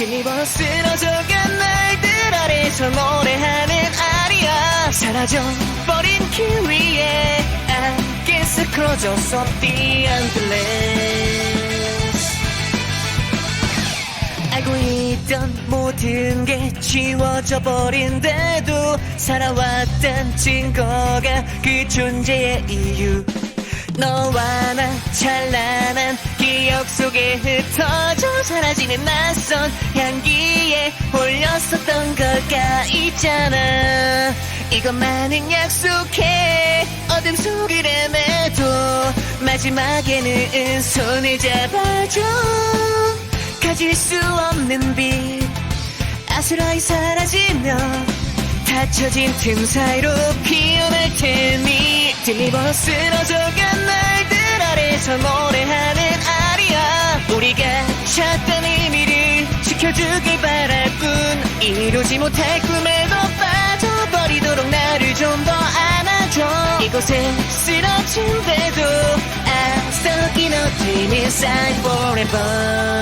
뒤집어 쓰러져간 날들 아래서 노래하는 아리야 사라져버린 길 위에 I guess close of the endless 알고 있던 모든 게 지워져 버린데도 살아왔던 증거가 그 존재의 이유. 너와 나 찬란한 기억 속에 흩어져 사 라지는 낯선 향기에 홀렸었던 걸까 있잖아. 이것만은 약속해. 어둠 속을 헤매도 마지막에는 손을 잡아줘. 가질 수 없는 빛 아스라이 사라지며 닫혀진 틈 사이로 피어날 테니 뒤집어 쓰러져간 날들 아래서 노래하는 아리야 우리가 찾던 의미를 지켜주길 바랄 뿐. 이루지 못할 꿈에도 빠져버리도록 나를 좀 더 안아줘. 이곳에 쓰러진 데도 I stuck in a dream inside forever